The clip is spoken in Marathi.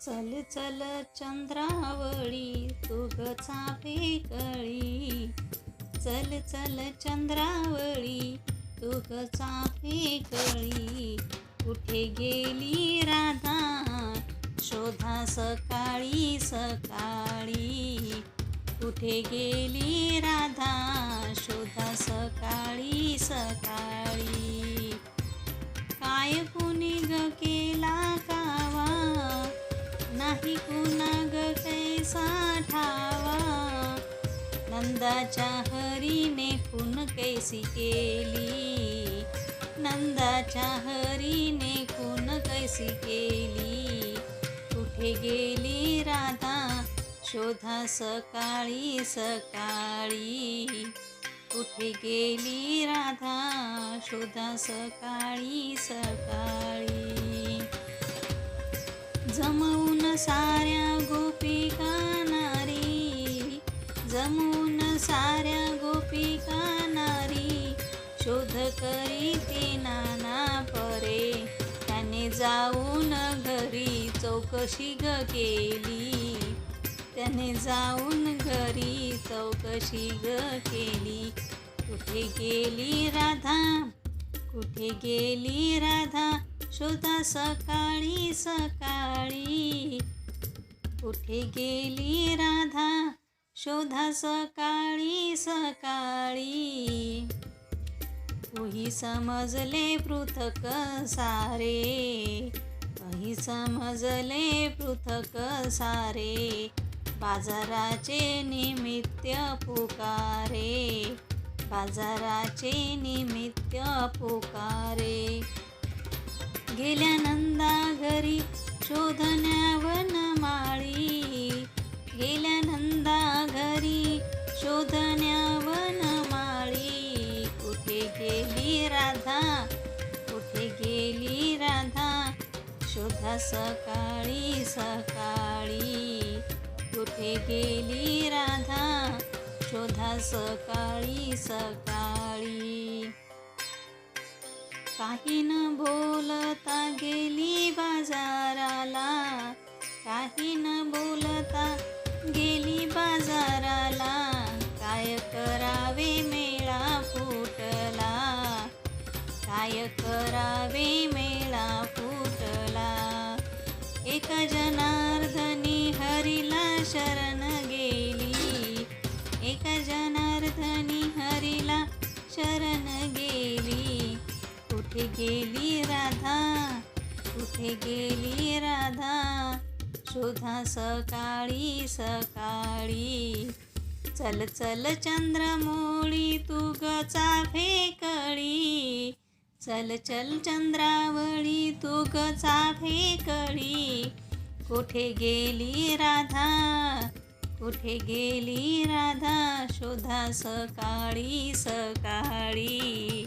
चल चल चंद्रावळी तुगचा फेकळी कळी. चल चल चंद्रावळी तुगचा फेकळी कळी. कुठे गेली राधा? शोधा सकाळी सकाळी. कुठे गेली राधा? शोधा सकाळी सकाळी. काय साठावा. नंदाच्या हरीने खून कैसी केली. नंदाच्या हरीने खून कैसी केली. कुठे गेली राधा? शोधा सकाळी सकाळी. कुठे गेली राधा? शोधा सकाळी सकाळी. जमवून साऱ्या गोपिका नारी जमवून साऱ्या गोपिका नारी शोध करी ती नाना परे त्याने जाऊन घरी चौकशी ग केली. त्याने जाऊन घरी चौकशी ग केली. कुठे गेली राधा? कुठे गेली राधा? शोधा सकाळी सकाळी. कुठे गेली राधा शोधा सकाळी सकाळी. तुही समजले पृथक सारे तुही समजले पृथक सारे. बाजाराचे निमित्त पुकारे बाजाराचे निमित्त पुकारे. गेल्या नंदा घरी शोधण्यावन माळी. गेल्या नंदा घरी शोधण्यावन माळी. कुठे गेली राधा? कुठे गेली राधा? शोधा सकाळी सकाळी. कुठे गेली राधा? शोधा सकाळी सकाळी. काही न बोलता गेली बाजाराला. काही न बोलता गेली बाजाराला. काय करावे मेळा फुटला. काय करावे मेळा फुटला. एका जनार्दनी हरीला शरण गेली. एका जनार्दनी हरीला शरण गेली. कुठे गेली राधा कुठे गेली राधा शोधा सकाळी सकाळी. चल चल चंद्रमोळी तू गचा चाफे कळी चल चल चंद्रावळी तू गचा फेकळी. कुठे गेली राधा कुठे गेली राधा शोधा सकाळी सकाळी.